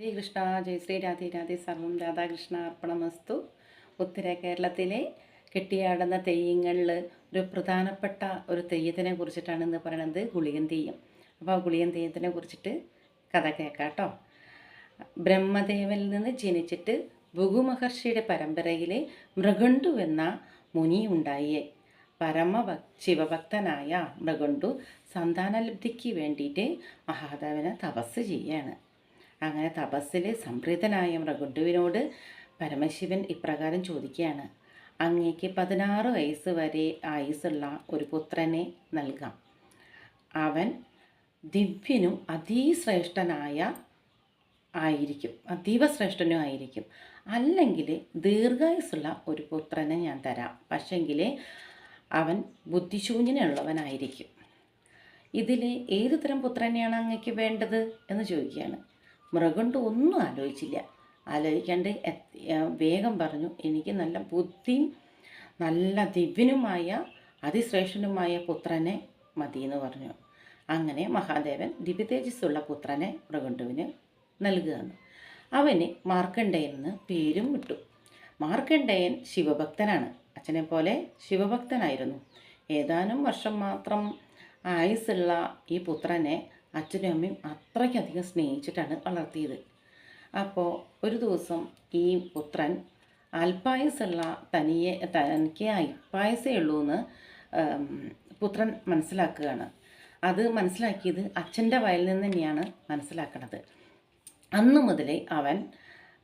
ഹരേ കൃഷ്ണ. ജയശ്രീ രാധേ രാധേ. സർവം രാധാകൃഷ്ണ അർപ്പണമസ്തു. ഉത്തര കേരളത്തിലെ കെട്ടിയാടുന്ന തെയ്യങ്ങളിൽ ഒരു പ്രധാനപ്പെട്ട ഒരു തെയ്യത്തിനെ കുറിച്ചിട്ടാണ് ഇന്ന് പറയുന്നത് ഗുളികൻ തെയ്യം അപ്പോൾ ആ ഗുളികൻ തെയ്യത്തിനെ കുറിച്ചിട്ട് കഥ കേൾക്കാം കേട്ടോ. ബ്രഹ്മദേവനിൽ നിന്ന് ജനിച്ചിട്ട് ഭുഗുമഹർഷിയുടെ പരമ്പരയിലെ മൃഗണ്ടു എന്ന മുനി ഉണ്ടായേ പരമ ശിവഭക്തനായ മൃഗണ്ടു സന്താനലബ്ധിക്ക് വേണ്ടിയിട്ട് മഹാദേവനെ തപസ് ചെയ്യാണ്. അങ്ങനെ തപസ്സിൽ സംപ്രീതനായ മൃഗുണ്ടുവിനോട് പരമശിവൻ ഇപ്രകാരം ചോദിക്കുകയാണ് അങ്ങേക്ക് പതിനാറ് വയസ്സ് വരെ ആയുസ്സുള്ള ഒരു പുത്രനെ നൽകാം. അവൻ ദിവ്യനും അതിശ്രേഷ്ഠനായ ആയിരിക്കും അതീവ ശ്രേഷ്ഠനും ആയിരിക്കും. അല്ലെങ്കിൽ ദീർഘായുസുള്ള ഒരു പുത്രനെ ഞാൻ തരാം. പക്ഷെങ്കിൽ അവൻ ബുദ്ധിശൂന്യനുള്ളവനായിരിക്കും. ഇതിൽ ഏത് തരം പുത്രനെയാണ് അങ്ങക്ക് വേണ്ടത്? എന്ന് ചോദിക്കുകയാണ്. മൃഗണ്ട് ഒന്നും ആലോചിച്ചില്ല. ആലോചിക്കാണ്ട് വേഗം പറഞ്ഞു എനിക്ക് നല്ല ബുദ്ധിയും നല്ല ദിവ്യനുമായ അതിശ്രേഷ്ഠനുമായ പുത്രനെ മതി എന്ന് പറഞ്ഞു. അങ്ങനെ മഹാദേവൻ ദിവ്യതേജസ്സുള്ള പുത്രനെ മൃഗണ്ടുവിന് നൽകുകയെന്ന് അവന് മാർക്കണ്ഡേയൻ എന്ന് പേരും വിട്ടു. മാർക്കണ്ഡേയൻ ശിവഭക്തനാണ്. അച്ഛനെ പോലെ ശിവഭക്തനായിരുന്നു. ഏതാനും വർഷം മാത്രം ആയുസ്സുള്ള ഈ പുത്രനെ അച്ഛനും അമ്മയും അത്രയ്ക്കധികം സ്നേഹിച്ചിട്ടാണ് വളർത്തിയത്. അപ്പോൾ ഒരു ദിവസം ഈ പുത്രൻ അൽപായസുള്ള തനിയെ തനിക്ക് അൽപായസേ ഉള്ളൂ എന്ന് പുത്രൻ മനസ്സിലാക്കുകയാണ്. അത് മനസ്സിലാക്കിയത് അച്ഛന്റെ വയലിൽ നിന്ന് തന്നെയാണ് മനസ്സിലാക്കുന്നത് അന്ന് മുതലേ അവൻ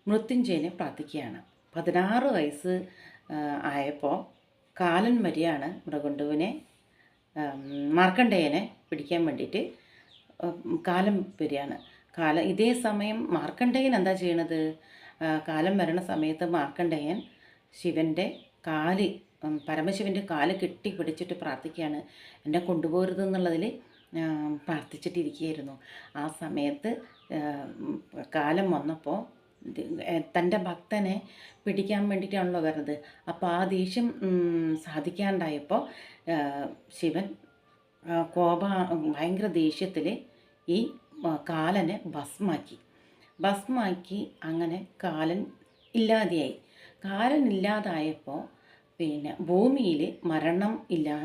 മൃത്യുഞ്ജയനെ പ്രാർത്ഥിക്കുകയാണ്. പതിനാറ് വയസ്സ് ആയപ്പോൾ കാലൻ മരിയാണ് മൃഗണ്ടുവിനെ മാർക്കണ്ഡേയനെ പിടിക്കാൻ വേണ്ടിയിട്ട് കാലം വരികയാണ് കാല ഇതേ സമയം മാർക്കണ്ഡേയൻ എന്താ ചെയ്യണത്? കാലം വരണ സമയത്ത് മാർക്കണ്ഡേയൻ ശിവന്റെ കാൽ പരമശിവന്റെ കാൽ കെട്ടി പിടിച്ചിട്ട് പ്രാർത്ഥിക്കുകയാണ്. എന്നെ കൊണ്ടുപോകരുത് എന്നുള്ളതിൽ പ്രാർത്ഥിച്ചിട്ടിരിക്കുകയായിരുന്നു. ആ സമയത്ത് കാലം വന്നപ്പോൾ തന്റെ ഭക്തനെ പിടിക്കാൻ വേണ്ടിയിട്ടാണല്ലോ വരുന്നത് അപ്പോൾ ആ ദേഷ്യം സാധിക്കാണ്ടായപ്പോൾ ശിവൻ കോപ ഭയങ്കര ദേഷ്യത്തിൽ ഈ കാലനെ ഭസ്മാക്കി. ഭസ്മാക്കി അങ്ങനെ കാലൻ ഇല്ലാതെയായി. കാലൻ ഇല്ലാതായപ്പോൾ പിന്നെ ഭൂമിയിൽ മരണം ഇല്ലാ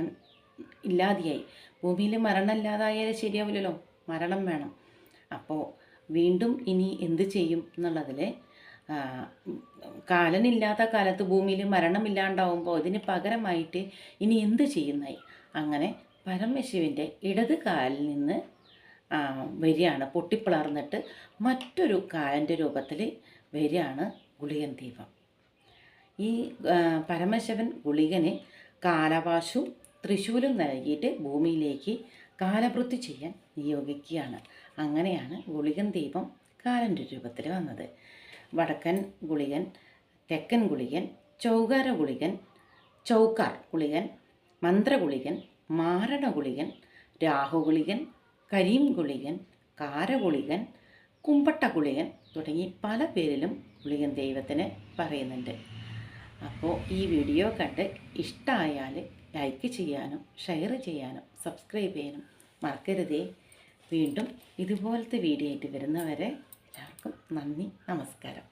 ഇല്ലാതെയായി. ഭൂമിയിൽ മരണം ഇല്ലാതായാലും ശരിയാവില്ലല്ലോ. മരണം വേണം. അപ്പോൾ വീണ്ടും ഇനി എന്ത് ചെയ്യും എന്നുള്ളതിൽ കാലനില്ലാത്ത കാലത്ത് ഭൂമിയിൽ മരണമില്ലാണ്ടാവുമ്പോൾ ഇതിന് പകരമായിട്ട് ഇനി എന്ത് ചെയ്യുന്നായി അങ്ങനെ പരമശിവന്റെ ഇടത് കാലിൽ നിന്ന് വരികയാണ് പൊട്ടിപ്പിളർന്നിട്ട് മറ്റൊരു കാലന്റെ രൂപത്തിൽ വരികയാണ് ഗുളികൻ ദീപം. ഈ പരമശിവൻ ഗുളികന് കാലവാശും തൃശൂലും നൽകിയിട്ട് ഭൂമിയിലേക്ക് കാലവൃത്തി ചെയ്യാൻ നിയോഗിക്കുകയാണ്. അങ്ങനെയാണ് ഗുളികൻ ദീപം കാലന്റെ രൂപത്തിൽ വന്നത്. വടക്കൻ ഗുളികൻ തെക്കൻ ഗുളികൻ ചൗകാര ഗുളികൻ ചൗക്കാർ ഗുളികൻ മന്ത്രഗുളികൻ മാരണ ഗുളികൻ രാഹുഗുളികൻ കരീം ഗുളികൻ കാരഗുളികൻ കുമ്പട്ട ഗുളികൻ തുടങ്ങി പല പേരിലും ഗുളികൻ ദൈവത്തിന് പറയുന്നുണ്ട്. അപ്പോൾ ഈ വീഡിയോ കണ്ട് ഇഷ്ടമായാൽ ലൈക്ക് ചെയ്യാനും ഷെയർ ചെയ്യാനും സബ്സ്ക്രൈബ് ചെയ്യാനും മറക്കരുതേ. വീണ്ടും ഇതുപോലത്തെ വീഡിയോ ആയിട്ട് വരുന്നവരെ എല്ലാവർക്കും നന്ദി നമസ്കാരം.